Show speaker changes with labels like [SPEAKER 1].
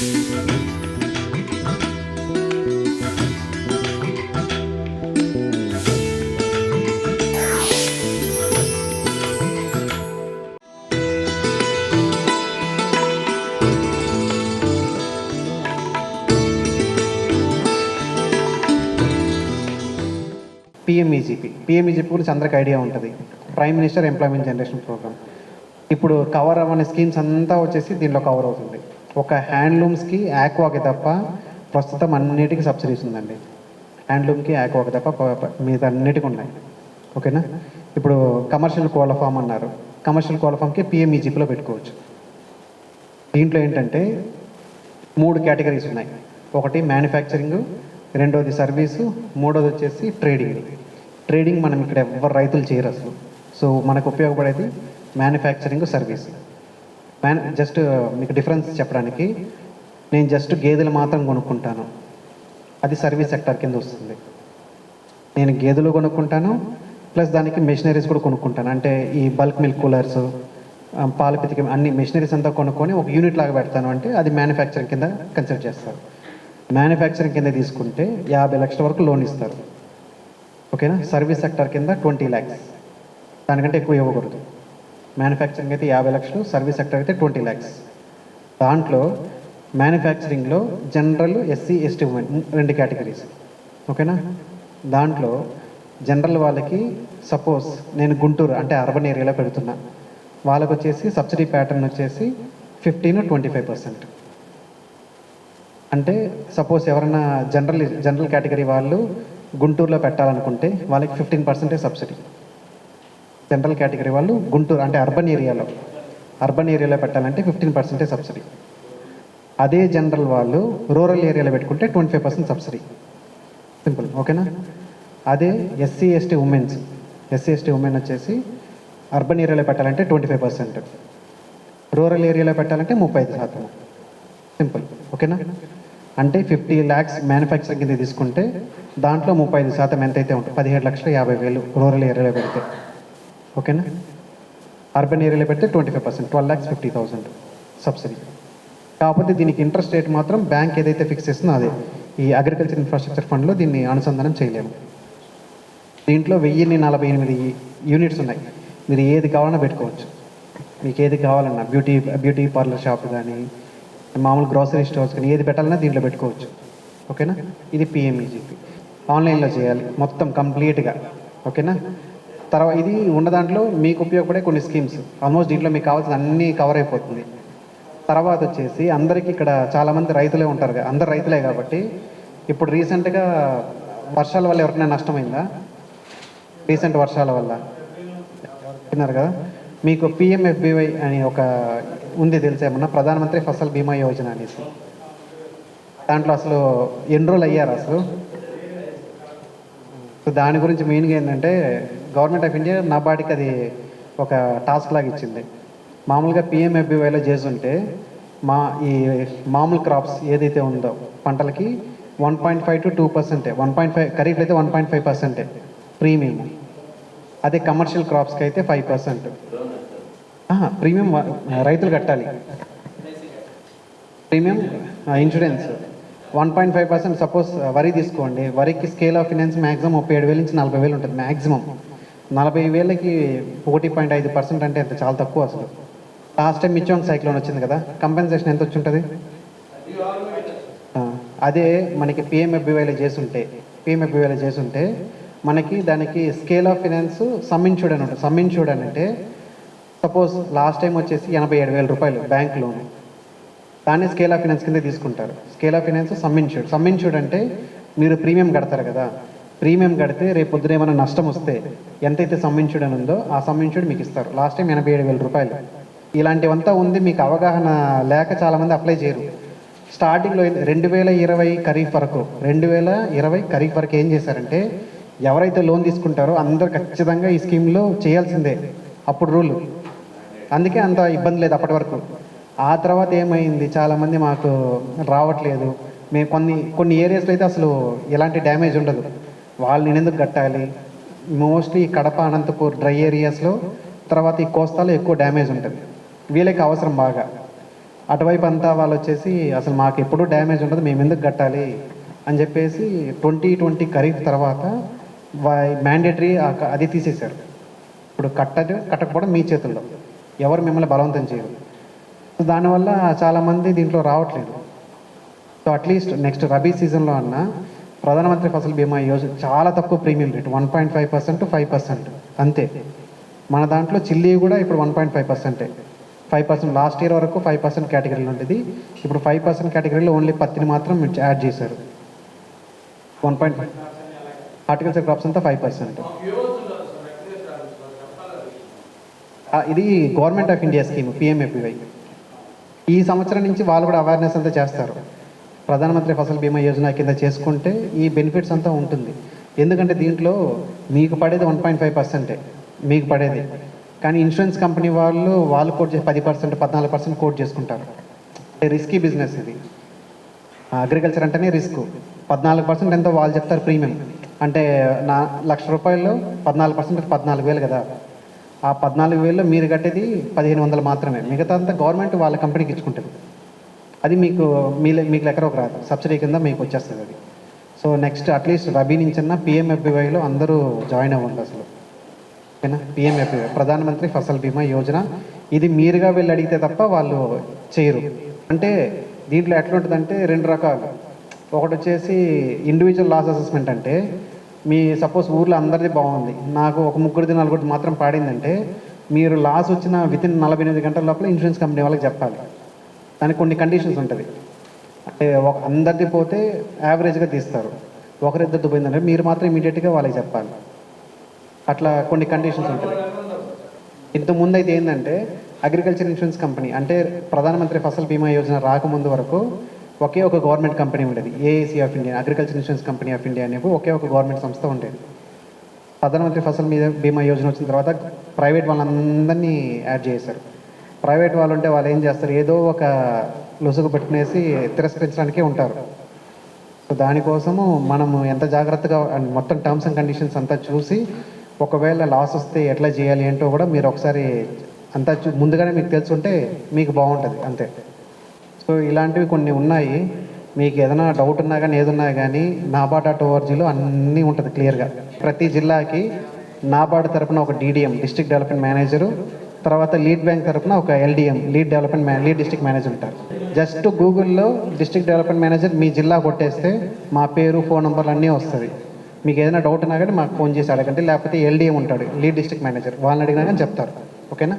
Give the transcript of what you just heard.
[SPEAKER 1] PMEGP PMEGP గురించి అందరికి idea ఉంటుంది. Prime minister employment generation programme ఇప్పుడు కవర్ అవ్వని స్కీమ్స్ అంతా వచ్చేసి దీనిలో కవర్ అవుతుంది. ఒక హ్యాండ్లూమ్స్కి ఆక్వాకి తప్ప ప్రస్తుతం అన్నిటికీ సబ్సిడీస్ ఉందండి. హ్యాండ్లూమ్కి ఆక్వాకి తప్ప మీద మిగతా అన్నిటికీ ఉన్నాయి. ఓకేనా? ఇప్పుడు కమర్షియల్ కోళ్ళ ఫామ్ అన్నారు. కమర్షియల్ కోళ్ళ ఫామ్కి పిఎంఈజీపీలో పెట్టుకోవచ్చు. దీంట్లో ఏంటంటే మూడు కేటగిరీస్ ఉన్నాయి. ఒకటి మ్యానుఫ్యాక్చరింగ్ రెండోది సర్వీసు మూడోది వచ్చేసి ట్రేడింగ్. ట్రేడింగ్ మనం ఇక్కడ ఎవరు రైతులు చేయరు అసలు. సో మనకు ఉపయోగపడేది మ్యానుఫ్యాక్చరింగ్ సర్వీస్. జస్ట్ uh, మీకు డిఫరెన్స్ చెప్పడానికి నేను జస్ట్ గేదెలు మాత్రం కొనుక్కుంటాను. అది సర్వీస్ సెక్టర్ కింద వస్తుంది. నేను గేదెలు కొనుక్కుంటాను ప్లస్ దానికి మెషినరీస్ కూడా కొనుక్కుంటాను. అంటే ఈ బల్క్ మిల్క్ కూలర్స్ పాల పితికి అన్ని మెషినరీస్ అంతా కొనుక్కొని ఒక యూనిట్ లాగా పెడతాను. అంటే అది మ్యానుఫ్యాక్చరింగ్ కింద కన్సిడర్ చేస్తారు. మ్యానుఫ్యాక్చరింగ్ కింద తీసుకుంటే యాభై లక్షల వరకు లోన్ ఇస్తారు. ఓకేనా సర్వీస్ సెక్టర్ కింద ట్వంటీ ల్యాక్స్ దానికంటే ఎక్కువ ఇవ్వకూడదు. మ్యానుఫ్యాక్చరింగ్ అయితే యాభై లక్షలు సర్వీస్ సెక్టర్ అయితే ట్వంటీ ల్యాక్స్. దాంట్లో మ్యానుఫ్యాక్చరింగ్లో జనరల్ ఎస్సీ ఎస్టీ ఉమెన్ రెండు కేటగిరీస్. ఓకేనా? దాంట్లో జనరల్ వాళ్ళకి సపోజ్ నేను గుంటూరు అంటే అర్బన్ ఏరియాలో పెడుతున్నా. వాళ్ళకు వచ్చేసి సబ్సిడీ ప్యాటర్న్ వచ్చేసి ఫిఫ్టీన్ ట్వంటీ ఫైవ్ పర్సెంట్. అంటే సపోజ్ ఎవరైనా జనరల్ జనరల్ కేటగిరీ వాళ్ళు గుంటూరులో పెట్టాలనుకుంటే వాళ్ళకి ఫిఫ్టీన్ పర్సెంటే సబ్సిడీ. జనరల్ కేటగిరీ వాళ్ళు గుంటూరు అంటే అర్బన్ ఏరియాలో. అర్బన్ ఏరియాలో పెట్టాలంటే ఫిఫ్టీన్ పర్సెంటే సబ్సిడీ. అదే జనరల్ వాళ్ళు రూరల్ ఏరియాలో పెట్టుకుంటే twenty five percent subsidy. Simple ఓకేనా? అదే SC ST women's. SC ST women వచ్చేసి అర్బన్ ఏరియాలో పెట్టాలంటే ట్వంటీ ఫైవ్ పర్సెంట్. రూరల్ ఏరియాలో పెట్టాలంటే ముప్పై ఐదు శాతం. సింపుల్ ఓకేనా? అంటే ఫిఫ్టీ ల్యాక్స్ మ్యానుఫ్యాక్చరింగ్ కింద తీసుకుంటే దాంట్లో ముప్పై ఐదు శాతం ఎంతైతే ఉంటుంది పదిహేడు లక్షల యాభై వేలు రూరల్ ఏరియాలో పెడితే. ఓకేనా? అర్బన్ ఏరియాలో పెడితే twenty five percent twelve lakhs fifty thousand subsidy కాకపోతే దీనికి ఇంట్రెస్ట్ రేట్ మాత్రం బ్యాంక్ ఏదైతే ఫిక్స్ చేస్తుందో అదే. ఈ అగ్రికల్చర్ ఇన్ఫ్రాస్ట్రక్చర్ ఫండ్లో దీన్ని అనుసంధానం చేయలేము. దీంట్లో వెయ్యిన్ని నలభై ఎనిమిది యూనిట్స్ ఉన్నాయి. మీరు ఏది కావాలన్నా పెట్టుకోవచ్చు. మీకు ఏది కావాలన్నా బ్యూటీ బ్యూటీ పార్లర్ షాప్ కానీ మామూలు గ్రాసరీ స్టోర్స్ కానీ ఏది పెట్టాలన్నా దీంట్లో పెట్టుకోవచ్చు. ఓకేనా? ఇది పిఎంఈజీపీ ఆన్లైన్లో చేయాలి. మొత్తం కంప్లీట్గా ఓకేనా? తర్వాత ఇది ఉన్న దాంట్లో మీకు ఉపయోగపడే కొన్ని స్కీమ్స్ ఆల్మోస్ట్ దీంట్లో మీకు కావాల్సిన అన్నీ కవర్ అయిపోతుంది. తర్వాత వచ్చేసి అందరికీ ఇక్కడ చాలామంది రైతులే ఉంటారు కదా అందరు రైతులే కాబట్టి ఇప్పుడు రీసెంట్గా వర్షాల వల్ల ఎవరికైనా నష్టమైందా రీసెంట్ వర్షాల వల్ల. విన్నారు కదా? మీకు పిఎంఎఫ్బివై అని ఒక ఉంది తెలిసేమన్నా ప్రధానమంత్రి ఫసల్ బీమా యోజన అనేసి. దాంట్లో అసలు ఎన్రోల్ అయ్యారు అసలు? సో దాని గురించి మెయిన్గా ఏంటంటే గవర్నమెంట్ ఆఫ్ ఇండియా నాబార్డుకి అది ఒక టాస్క్ లాగా ఇచ్చింది. మామూలుగా పిఎంఎఫ్బివైలో చేస్తుంటే మా ఈ మామూలు క్రాప్స్ ఏదైతే ఉందో పంటలకి one point five to two పర్సెంటే వన్ పాయింట్ ఫైవ్ ఖరీఫ్లో అయితే వన్ పాయింట్ ఫైవ్ పర్సెంటే ప్రీమియం. అదే కమర్షియల్ క్రాప్స్కి అయితే ఫైవ్ పర్సెంట్. ప్రీమియం రైతులు కట్టాలి. Premium insurance one point five percent suppose వరి తీసుకోండి. వరికి స్కేల్ ఆఫ్ ఫినాన్స్ మ్యాక్సిమం ముప్పై ఏడు వేల నుంచి నలభై వేలు ఉంటుంది మ్యాక్సిమం నలభై వేలకి ఒకటి పాయింట్ ఐదు పర్సెంట్ అంటే అంత చాలా తక్కువ అసలు. లాస్ట్ టైం మిచ్చోంగ్ సైక్లోన్ వచ్చింది కదా కంపెన్సేషన్ ఎంత వచ్చి ఉంటుంది అదే మనకి పిఎంఎఫ్బివైలో చేస్తుంటే పిఎంఎఫ్బివైలో చేస్తుంటే మనకి దానికి స్కేల్ ఆఫ్ ఫినాన్స్ సమ్ అని ఉంటుంది. సమ్ అని అంటే సపోజ్ లాస్ట్ టైం వచ్చేసి ఎనభై ఏడు వేల రూపాయలు బ్యాంక్ లోన్. దాన్ని స్కేల్ ఆఫ్ ఫినాన్స్ కింద తీసుకుంటారు. Scale of finance sum insured అంటే మీరు ప్రీమియం కడతారు కదా ప్రీమియం కడితే రేపు పొద్దున ఏమైనా నష్టం వస్తే ఎంతైతే సమ్ అని ఉందో ఆ సమ్ మీకు ఇస్తారు. లాస్ట్ టైం ఎనభై ఏడు వేల రూపాయలు. ఇలాంటివంతా ఉంది మీకు అవగాహన లేక చాలామంది అప్లై చేయరు. స్టార్టింగ్లో రెండు వేల ఇరవై ఖరీఫ్ వరకు రెండు వేల ఇరవై ఖరీఫ్ వరకు ఏం చేశారంటే ఎవరైతే లోన్ తీసుకుంటారో అందరు ఖచ్చితంగా ఈ స్కీమ్లో చేయాల్సిందే. అప్పుడు రూల్. అందుకే అంత ఇబ్బంది లేదు అప్పటి వరకు. ఆ తర్వాత ఏమైంది? చాలామంది మాకు రావట్లేదు. మేము కొన్ని కొన్ని ఏరియాస్లో అయితే అసలు ఎలాంటి డ్యామేజ్ ఉండదు. వాళ్ళు నేను ఎందుకు కట్టాలి? మోస్ట్లీ కడప అనంతపూర్ డ్రై ఏరియాస్లో తర్వాత ఈ కోస్తాలో ఎక్కువ డ్యామేజ్ ఉంటుంది. వీళ్ళకి అవసరం బాగా. అటువైపు అంతా వాళ్ళు వచ్చేసి అసలు మాకు ఎప్పుడూ డ్యామేజ్ ఉండదు మేము ఎందుకు కట్టాలి? అని చెప్పేసి ట్వంటీ ట్వంటీ ఖరీఫ్ తర్వాత మ్యాండేటరీ అది తీసేశారు. ఇప్పుడు కట్టదు కట్టకపోవడం మీ చేతుల్లో. ఎవరు మిమ్మల్ని బలవంతం చేయరు. దానివల్ల చాలామంది దీంట్లో రావట్లేదు. సో అట్లీస్ట్ నెక్స్ట్ రబీ సీజన్లో అన్న ప్రధానమంత్రి ఫసల్ బీమా యోజన చాలా తక్కువ premium rate one point five percent five percent. అంతే. మన దాంట్లో చిల్లీ కూడా ఇప్పుడు వన్ పాయింట్ ఫైవ్ పర్సెంటే. ఫైవ్ పర్సెంట్ లాస్ట్ ఇయర్ వరకు ఫైవ్ పర్సెంట్ కేటగిరీలో ఉండేది. ఇప్పుడు ఫైవ్ పర్సెంట్ కేటగిరీలో ఓన్లీ పత్తిని మాత్రం యాడ్ చేశారు. One point five horticulture crops అంతా ఫైవ్ పర్సెంట్. ఇది government of India scheme PMFBY ఈ సంవత్సరం నుంచి వాళ్ళు కూడా అవేర్నెస్ అంతా చేస్తారు. ప్రధానమంత్రి ఫసల్ బీమా యోజన కింద చేసుకుంటే ఈ బెనిఫిట్స్ అంతా ఉంటుంది. ఎందుకంటే దీంట్లో మీకు పడేది వన్ పాయింట్ ఫైవ్ పర్సెంటే మీకు పడేది. కానీ ఇన్సూరెన్స్ కంపెనీ వాళ్ళు వాళ్ళు కోట్ చేసి పది పర్సెంట్ పద్నాలుగు పర్సెంట్ కోట్ చేసుకుంటారు. రిస్కీ బిజినెస్ ఇది. అగ్రికల్చర్ అంటేనే రిస్క్ పద్నాలుగు పర్సెంట్ ఎంతో వాళ్ళు చెప్తారు ప్రీమియం అంటే నా లక్ష రూపాయల్లో పద్నాలుగు పర్సెంట్ పద్నాలుగు వేలు కదా. ఆ పద్నాలుగు వేల్లో మీరు కట్టేది పదిహేను వందలు మాత్రమే. మిగతా అంతా గవర్నమెంట్ వాళ్ళ కంపెనీకి ఇచ్చుకుంటుంది. అది మీకు మీ మీకు ఒక రాదు. సబ్సిడీ కింద మీకు వచ్చేస్తుంది అది. So next at least Rabi నుంచన్నా పిఎంఎఫ్బివైలో అందరూ జాయిన్ అవ్వండి అసలు. ఓకేనా? పిఎంఎఫ్బివై ప్రధానమంత్రి ఫసల్ బీమా యోజన. ఇది మీరుగా వెళ్ళి అడిగితే తప్ప వాళ్ళు చేయరు. అంటే దీంట్లో ఎట్లా ఉంటుందంటే రెండు రకాలు. ఒకటి వచ్చేసి ఇండివిజువల్ లాస్ అసెస్మెంట్ అంటే మీ సపోజ్ ఊర్లో అందరిది బాగుంది. నాకు ఒక ముగ్గురిది నలుగురిది మాత్రం పాడిందంటే మీరు లాస్ వచ్చిన విత్ ఇన్ నలభై ఎనిమిది గంటల లోపల ఇన్సూరెన్స్ కంపెనీ వాళ్ళకి చెప్పాలి. దానికి కొన్ని కండిషన్స్ ఉంటుంది. అంటే ఒక అందరిది పోతే యావరేజ్గా తీస్తారు. ఒకరిద్దరిది పోయిందంటే మీరు మాత్రం ఇమీడియట్గా వాళ్ళకి చెప్పాలి. అట్లా కొన్ని కండిషన్స్ ఉంటుంది. ఇంతకుముందు అయితే ఏంటంటే అగ్రికల్చర్ ఇన్సూరెన్స్ కంపెనీ అంటే ప్రధానమంత్రి ఫసల్ బీమా యోజన రాకముందు వరకు ఒకే ఒక గవర్నమెంట్ కంపెనీ ఉండేది. AAC of India agriculture insurance company of India అనేవి ఒకే ఒక గవర్నమెంట్ సంస్థ ఉండేది. ప్రధానమంత్రి ఫసల్ మీద బీమా యోజన వచ్చిన తర్వాత ప్రైవేట్ వాళ్ళందరినీ యాడ్ చేశారు. ప్రైవేట్ వాళ్ళు ఉంటే వాళ్ళు ఏం చేస్తారు? ఏదో ఒక లొసుగు పెట్టుకునేసి తిరస్కరించడానికే ఉంటారు. సో దానికోసము మనము ఎంత జాగ్రత్తగా అండ్ మొత్తం టర్మ్స్ అండ్ కండిషన్స్ అంతా చూసి ఒకవేళ లాస్ వస్తే ఎట్లా చేయాలి ఏంటో కూడా మీరు ఒకసారి అంతా చూ ముందుగానే మీకు తెలుసుంటే మీకు బాగుంటుంది అంతే. సో ఇలాంటివి కొన్ని ఉన్నాయి. మీకు ఏదైనా డౌట్ ఉన్నా కానీ ఏదున్నా కానీ నాబార్డ్ డాట్ ఓఆర్జీలో అన్నీ ఉంటుంది క్లియర్గా ప్రతి జిల్లాకి నాబార్డ్ తరపున ఒక డీడీఎం డిస్ట్రిక్ట్ డెవలప్మెంట్ మేనేజరు తర్వాత లీడ్ బ్యాంక్ తరపున ఒక ఎల్డిఎం లీడ్ డెవలప్మెంట్ మే లీడ్ డిస్ట్రిక్ట్ మేనేజర్ ఉంటారు. జస్ట్ గూగుల్లో డిస్ట్రిక్ట్ డెవలప్మెంట్ మేనేజర్ మీ జిల్లా కొట్టేస్తే మా పేరు ఫోన్ నెంబర్లు అన్నీ వస్తుంది. మీకు ఏదైనా డౌట్ ఉన్నా కానీ మాకు ఫోన్ చేసి అడగండి. లేకపోతే ఎల్డిఎం ఉంటాడు లీడ్ డిస్ట్రిక్ట్ మేనేజర్ వాళ్ళని అడిగినా కానీ చెప్తారు. ఓకేనా?